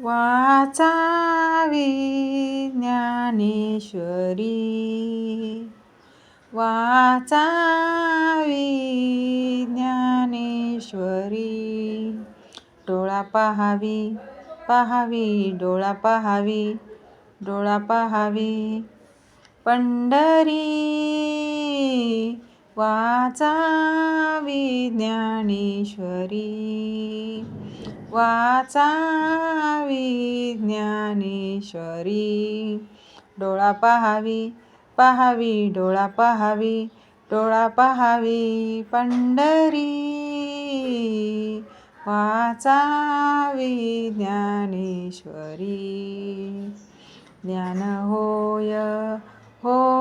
वाचावी ज्ञानेश्वरी. वाचावी ज्ञानेश्वरी. डोळा पहावी पहावी डोळा पहावी डोळा पहावी. पंढरी वाचावी ज्ञानेश्वरी वाचावी ज्ञानेश्वरी डोळा पहावी पहावी डोळा पहावी डोळा पहावी पंढरी. वाचावी ज्ञानेश्वरी ज्ञान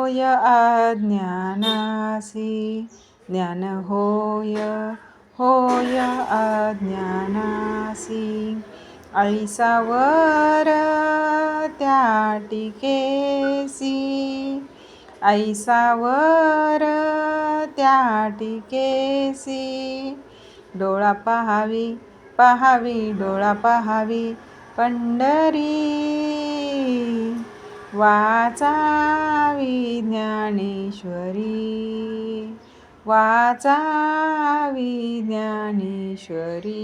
होय अज्ञानासी ज्ञान होय होय अज्ञानासी. ऐसावर त्या टिकेसी ऐसावर त्या टिकेसी. डोळा पहावी पहावी डोळा पहावी पंढरी वाचावी ज्ञानेश्वरी वाचावी ज्ञानेश्वरी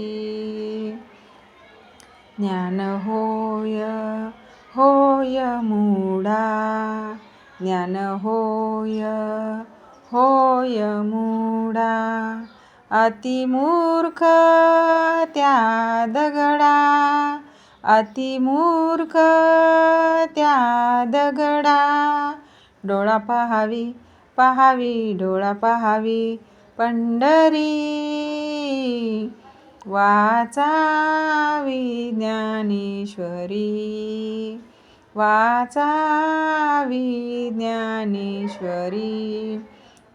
ज्ञान होय होय मूढा. ज्ञान होय होय मूढा. अतिमूर्ख त्या दगडा अतिमूर्ख त्या दगडा. डोळा पहावी पहावी डोळा पहावी. पंढरी वाचावी ज्ञानेश्वरी. वाचावी ज्ञानेश्वरी.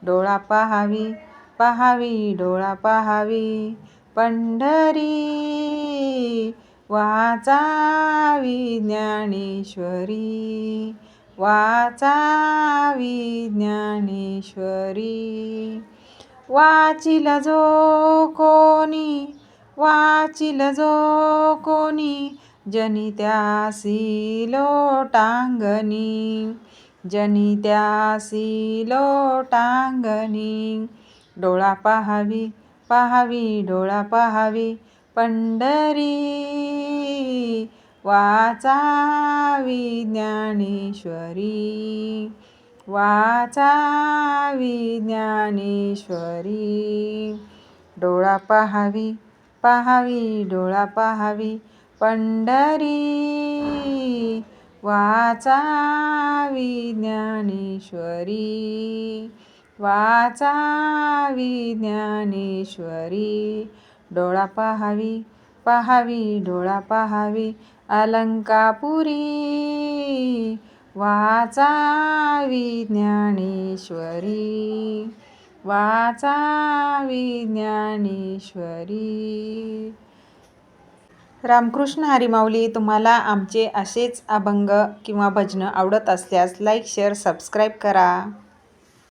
डोळा पहावी पहावी डोळा पहावी. पंढरी वाचावी ज्ञानेश्वरी वाचावी ज्ञानेश्वरी. वाचिल जो कोणी वाचिल जो कोणी जनी त्यासी लोटांगणी जनी त्यासी लोटांगणी. डोळा पहावी पहावी डोळा पहावी पंढरी वाचावी ज्ञानेश्वरी वाचावी ज्ञानेश्वरी. डोळा पहावी पहावी डोळा पहावी पंढरी वाचावी ज्ञानेश्वरी. वाचावी ज्ञानेश्वरी. डोळा पहावी पहावी डोळा पहावी. अलंकापुरी वाचावी ज्ञानेश्वरी. वाचावी ज्ञानेश्वरी. रामकृष्ण हरिमाऊली तुम्हाला आमचे असेच अभंग किंवा भजनं आवडत असल्यास लाईक शेअर सबस्क्राईब करा.